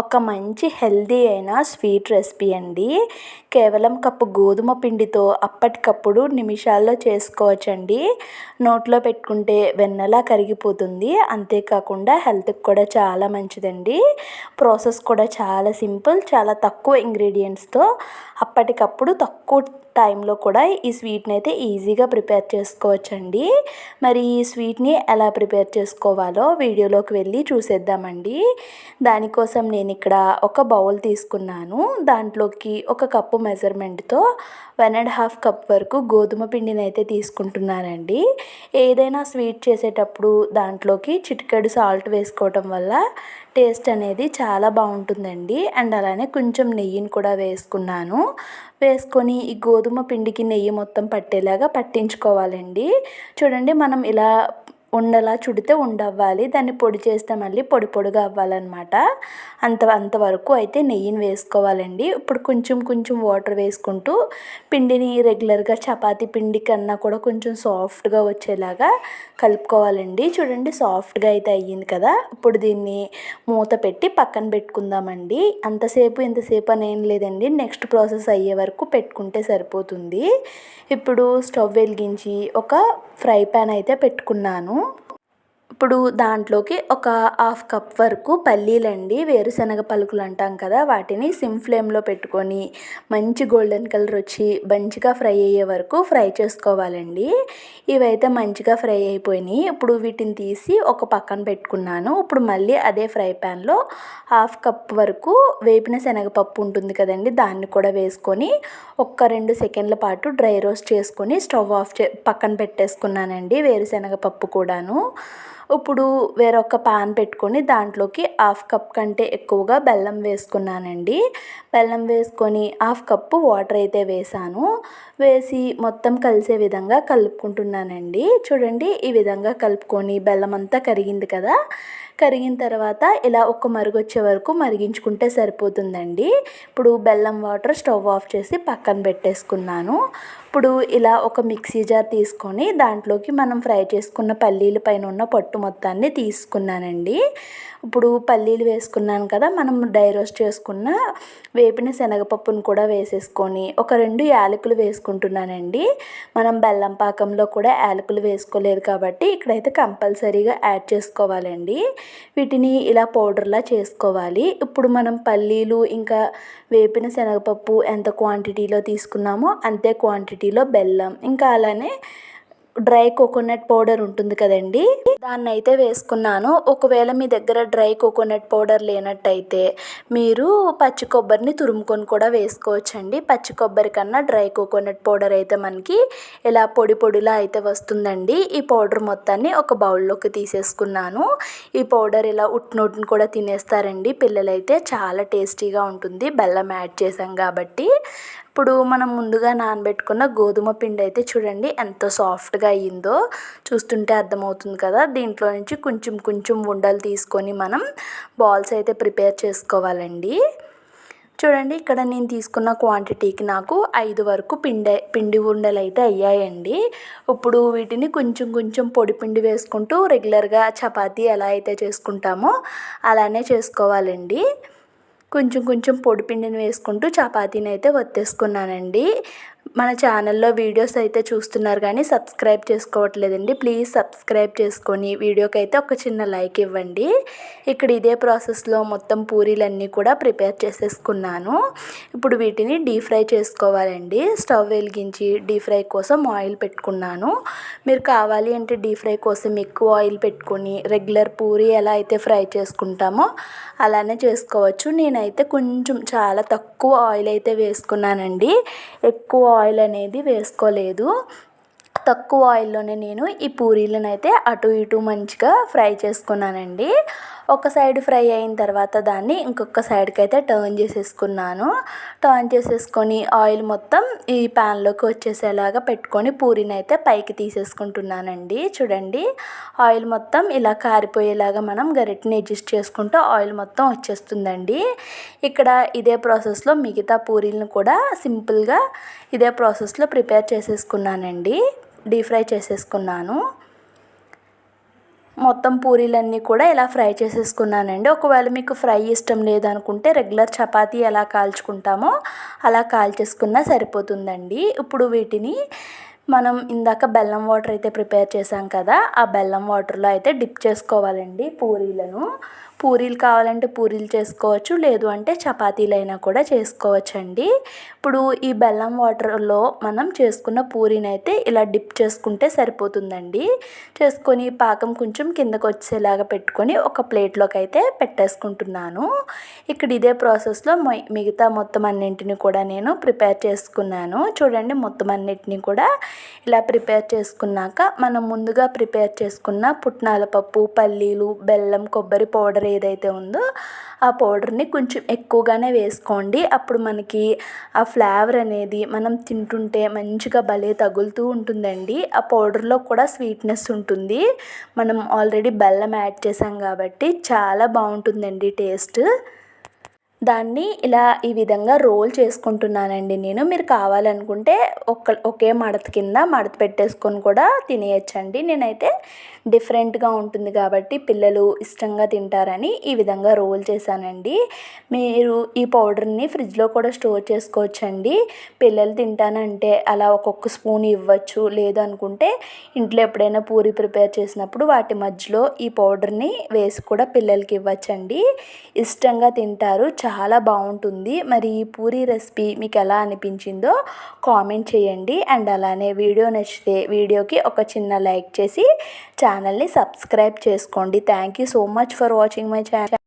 ఒక మంచి హెల్దీ అయిన స్వీట్ రెసిపీ అండి. కేవలం కప్పు గోధుమ పిండితో అప్పటికప్పుడు నిమిషాల్లో చేసుకోవచ్చండి. నోట్లో పెట్టుకుంటే వెన్నలా కరిగిపోతుంది. అంతేకాకుండా హెల్త్కి కూడా చాలా మంచిదండి. ప్రాసెస్ కూడా చాలా సింపుల్ చాలా తక్కువ ఇంగ్రీడియంట్స్తో అప్పటికప్పుడు తక్కువ టైంలో కూడా ఈ స్వీట్ని అయితే ఈజీగా ప్రిపేర్ చేసుకోవచ్చండి. మరి ఈ స్వీట్ని ఎలా ప్రిపేర్ చేసుకోవాలో వీడియోలోకి వెళ్ళి చూసేద్దామండి. దానికోసం నేను నేను ఇక్కడ ఒక బౌల్ తీసుకున్నాను. దాంట్లోకి ఒక కప్పు మెజర్మెంట్తో వన్ అండ్ హాఫ్ కప్ వరకు గోధుమ పిండిని అయితే తీసుకుంటున్నానండి. ఏదైనా స్వీట్ చేసేటప్పుడు దాంట్లోకి చిటికెడు సాల్ట్ వేసుకోవటం వల్ల టేస్ట్ అనేది చాలా బాగుంటుందండి. అండ్ అలానే కొంచెం నెయ్యిని కూడా వేసుకున్నాను. వేసుకొని ఈ గోధుమ పిండికి నెయ్యి మొత్తం పట్టేలాగా పట్టించుకోవాలండి. చూడండి మనం ఇలా ఉండలా చుడితే ఉండవ్వాలి దాన్ని పొడి చేస్తే మళ్ళీ పొడి పొడిగా అవ్వాలన్నమాట. అంత అంతవరకు అయితే నెయ్యిని వేసుకోవాలండి. ఇప్పుడు కొంచెం కొంచెం వాటర్ వేసుకుంటూ పిండిని రెగ్యులర్గా చపాతి పిండి కన్నా కూడా కొంచెం సాఫ్ట్గా వచ్చేలాగా కలుపుకోవాలండి. చూడండి సాఫ్ట్గా అయితే అయ్యింది కదా. ఇప్పుడు దీన్ని మూత పెట్టి పక్కన పెట్టుకుందామండి. అంతసేపు ఇంతసేపు అని ఏం లేదండి. నెక్స్ట్ ప్రాసెస్ అయ్యే వరకు పెట్టుకుంటే సరిపోతుంది. ఇప్పుడు స్టవ్ వెలిగించి ఒక ఫ్రై ప్యాన్ అయితే పెట్టుకున్నాను. ఇప్పుడు దాంట్లోకి ఒక హాఫ్ కప్ వరకు పల్లీలండి వేరుశనగ పలుకులు అంటాం కదా వాటిని సిమ్ ఫ్లేమ్లో పెట్టుకొని మంచి గోల్డెన్ కలర్ వచ్చి మంచిగా ఫ్రై అయ్యే వరకు ఫ్రై చేసుకోవాలండి. ఇవైతే మంచిగా ఫ్రై అయిపోయినాయి. ఇప్పుడు వీటిని తీసి ఒక పక్కన పెట్టుకున్నాను. ఇప్పుడు మళ్ళీ అదే ఫ్రై ప్యాన్లో హాఫ్ కప్ వరకు వేపిన శనగపప్పు ఉంటుంది కదండి దాన్ని కూడా వేసుకొని ఒక్క రెండు సెకండ్ల పాటు డ్రై రోస్ట్ చేసుకొని స్టవ్ ఆఫ్ చే పక్కన పెట్టేసుకున్నానండి వేరుశనగ పప్పు కూడాను. ఇప్పుడు వేరొక పాన్ పెట్టుకొని దాంట్లోకి హాఫ్ కప్ కంటే ఎక్కువగా బెల్లం వేసుకున్నానండి. బెల్లం వేసుకొని హాఫ్ కప్పు వాటర్ అయితే వేసాను. వేసి మొత్తం కలిసే విధంగా కలుపుకుంటున్నానండి. చూడండి ఈ విధంగా కలుపుకొని బెల్లం అంతా కరిగింది కదా? కరిగిన తర్వాత ఇలా ఒక మరుగు వచ్చే వరకు మరిగించుకుంటే సరిపోతుందండి. ఇప్పుడు బెల్లం వాటర్ స్టవ్ ఆఫ్ చేసి పక్కన పెట్టేసుకున్నాను. ఇప్పుడు ఇలా ఒక మిక్సీ జార్ తీసుకొని దాంట్లోకి మనం ఫ్రై చేసుకున్న పల్లీల పైన ఉన్న పట్టు మొత్తాన్ని తీసుకున్నానండి. ఇప్పుడు పల్లీలు వేసుకున్నాను కదా మనం డై రోస్ట్ చేసుకున్న వేపిన శనగపప్పును కూడా వేసేసుకొని ఒక రెండు యాలకులు వేసుకుంటున్నానండి. మనం బెల్లం పాకంలో కూడా యాలకులు వేసుకోలేదు కాబట్టి ఇక్కడైతే కంపల్సరీగా యాడ్ చేసుకోవాలండి. వీటిని ఇలా పౌడర్లా చేసుకోవాలి. ఇప్పుడు మనం పల్లీలు ఇంకా వేపిన శనగపప్పు ఎంత క్వాంటిటీలో తీసుకున్నామో అంతే క్వాంటిటీలో బెల్లం. ఇంకా అలానే డ్రై కోకోనట్ పౌడర్ ఉంటుంది కదండి. దాన్ని అయితే వేసుకున్నాను. ఒకవేళ మీ దగ్గర డ్రై కోకోనట్ పౌడర్ లేనట్టయితే మీరు పచ్చి కొబ్బరిని తురుముకొని కూడా వేసుకోవచ్చండి. పచ్చి కొబ్బరి కన్నా డ్రై కోకోనట్ పౌడర్ అయితే మనకి ఇలా పొడి పొడిలా అయితే వస్తుందండి. ఈ పౌడర్ మొత్తాన్ని ఒక బౌల్లోకి తీసేసుకున్నాను. ఈ పౌడర్ ఇలా ఉట్నోటిని కూడా తినేస్తారండి. పిల్లలైతే చాలా టేస్టీగా ఉంటుంది. బెల్లం యాడ్ చేసాం కాబట్టి. ఇప్పుడు మనం ముందుగా నానబెట్టుకున్న గోధుమ పిండి అయితే చూడండి ఎంత సాఫ్ట్గా అయ్యిందో. చూస్తుంటే అర్థమవుతుంది కదా. దీంట్లో నుంచి కొంచెం కొంచెం ఉండలు తీసుకొని మనం బాల్స్ అయితే ప్రిపేర్ చేసుకోవాలండి. చూడండి ఇక్కడ నేను తీసుకున్న క్వాంటిటీకి నాకు ఐదు వరకు పిండి పిండి ఉండలు అయితే అయ్యాయండి. ఇప్పుడు వీటిని కొంచెం కొంచెం పొడి పిండి వేసుకుంటూ రెగ్యులర్గా చపాతీ ఎలా అయితే చేసుకుంటామో అలానే చేసుకోవాలండి. కొంచెం కొంచెం పొడి పిండిని వేసుకుంటూ చపాతీని అయితే ఒత్తేసుకున్నానండి మన ఛానల్లో వీడియోస్ అయితే చూస్తున్నారు కానీ సబ్స్క్రైబ్ చేసుకోవట్లేదండి. ప్లీజ్ సబ్స్క్రైబ్ చేసుకొని వీడియోకి అయితే ఒక చిన్న లైక్ ఇవ్వండి. ఇక్కడ ఇదే ప్రాసెస్లో మొత్తం పూరీలన్నీ కూడా ప్రిపేర్ చేసేసుకున్నాను. ఇప్పుడు వీటిని డీప్ ఫ్రై చేసుకోవాలండి. స్టవ్ వెలిగించి డీప్ ఫ్రై కోసం ఆయిల్ పెట్టుకున్నాను. మీరు కావాలి అంటే డీప్ ఫ్రై కోసం ఎక్కువ ఆయిల్ పెట్టుకొని రెగ్యులర్ పూరి ఎలా అయితే ఫ్రై చేసుకుంటామో అలానే చేసుకోవచ్చు. నేనైతే కొంచెం చాలా తక్కువ ఆయిల్ అయితే వేసుకున్నానండి. ఎక్కువ ఆయిల్ అనేది వేసుకోలేదు. తక్కువ ఆయిల్లోనే నేను ఈ పూరీలను అయితే అటు ఇటు మంచిగా ఫ్రై చేసుకున్నానండి. ఒక సైడ్ ఫ్రై అయిన తర్వాత దాన్ని ఇంకొక సైడ్కి అయితే టర్న్ చేసేసుకున్నాను. టర్న్ చేసేసుకొని ఆయిల్ మొత్తం ఈ ప్యాన్లోకి వచ్చేసేలాగా పెట్టుకొని పూరిని అయితే పైకి తీసేసుకుంటున్నానండి. చూడండి ఆయిల్ మొత్తం ఇలా కారిపోయేలాగా మనం గరిటిని అడ్జస్ట్ చేసుకుంటూ ఆయిల్ మొత్తం వచ్చేస్తుందండి. ఇక్కడ ఇదే ప్రాసెస్లో మిగతా పూరీలను కూడా సింపుల్గా ఇదే ప్రాసెస్లో ప్రిపేర్ చేసేసుకున్నానండి. డీప్ ఫ్రై చేసేసుకున్నాను. మొత్తం పూరీలన్నీ కూడా ఇలా ఫ్రై చేసేసుకున్నానండి. ఒకవేళ మీకు ఫ్రై ఇష్టం లేదనుకుంటే రెగ్యులర్ చపాతీ ఎలా కాల్చుకుంటామో అలా కాల్చేసుకున్నా సరిపోతుందండి. ఇప్పుడు వీటిని మనం ఇందాక బెల్లం వాటర్ అయితే ప్రిపేర్ చేసాం కదా ఆ బెల్లం వాటర్లో అయితే డిప్ చేసుకోవాలండి పూరీలను. పూరీలు కావాలంటే పూరీలు చేసుకోవచ్చు లేదు అంటే చపాతీలైనా కూడా చేసుకోవచ్చండి. ఇప్పుడు ఈ బెల్లం వాటర్లో మనం చేసుకున్న పూరీని అయితే ఇలా డిప్ చేసుకుంటే సరిపోతుందండి. చేసుకొని పాకం కొంచెం కిందకు వచ్చేలాగా పెట్టుకొని ఒక ప్లేట్లోకి అయితే పెట్టేసుకుంటున్నాను. ఇక్కడ ఇదే ప్రాసెస్లో మిగతా మొత్తం అన్నింటిని కూడా నేను ప్రిపేర్ చేసుకున్నాను. చూడండి మొత్తం అన్నింటినీ కూడా ఇలా ప్రిపేర్ చేసుకున్నాక మనం ముందుగా ప్రిపేర్ చేసుకున్న పుట్నాల పప్పు పల్లీలు బెల్లం కొబ్బరి పౌడర్ ఏదైతే ఉందో ఆ పౌడర్ని కొంచెం ఎక్కువగానే వేసుకోండి. అప్పుడు మనకి ఆ ఫ్లేవర్ అనేది మనం తింటుంటే మంచిగా భలే తగులుతూ ఉంటుందండి. ఆ పౌడర్లో కూడా స్వీట్నెస్ ఉంటుంది. మనం ఆల్రెడీ బెల్లం యాడ్ చేసాం కాబట్టి చాలా బాగుంటుందండి టేస్ట్. దాన్ని ఇలా ఈ విధంగా రోల్ చేసుకుంటున్నానండి నేను. మీరు కావాలనుకుంటే ఒక ఒకే మడత కింద మడత పెట్టేసుకొని కూడా తినేయచ్చండి. నేనైతే డిఫరెంట్గా ఉంటుంది కాబట్టి పిల్లలు ఇష్టంగా తింటారని ఈ విధంగా రోల్ చేశానండి. మీరు ఈ పౌడర్ని ఫ్రిడ్జ్లో కూడా స్టోర్ చేసుకోవచ్చండి. పిల్లలు తింటానంటే అలా ఒక్కొక్క స్పూన్ ఇవ్వచ్చు. లేదనుకుంటే ఇంట్లో ఎప్పుడైనా పూరి ప్రిపేర్ చేసినప్పుడు వాటి మధ్యలో ఈ పౌడర్ని వేసి కూడా పిల్లలకి ఇవ్వచ్చండి. ఇష్టంగా తింటారు. చాలా బాగుంటుంది. మరి ఈ పూరీ రెసిపీ మీకు ఎలా అనిపించిందో కామెంట్ చేయండి. అండ్ అలానే వీడియో నచ్చితే వీడియోకి ఒక చిన్న లైక్ చేసి ఛానల్ని సబ్స్క్రైబ్ చేసుకోండి. Thank you so much for watching my channel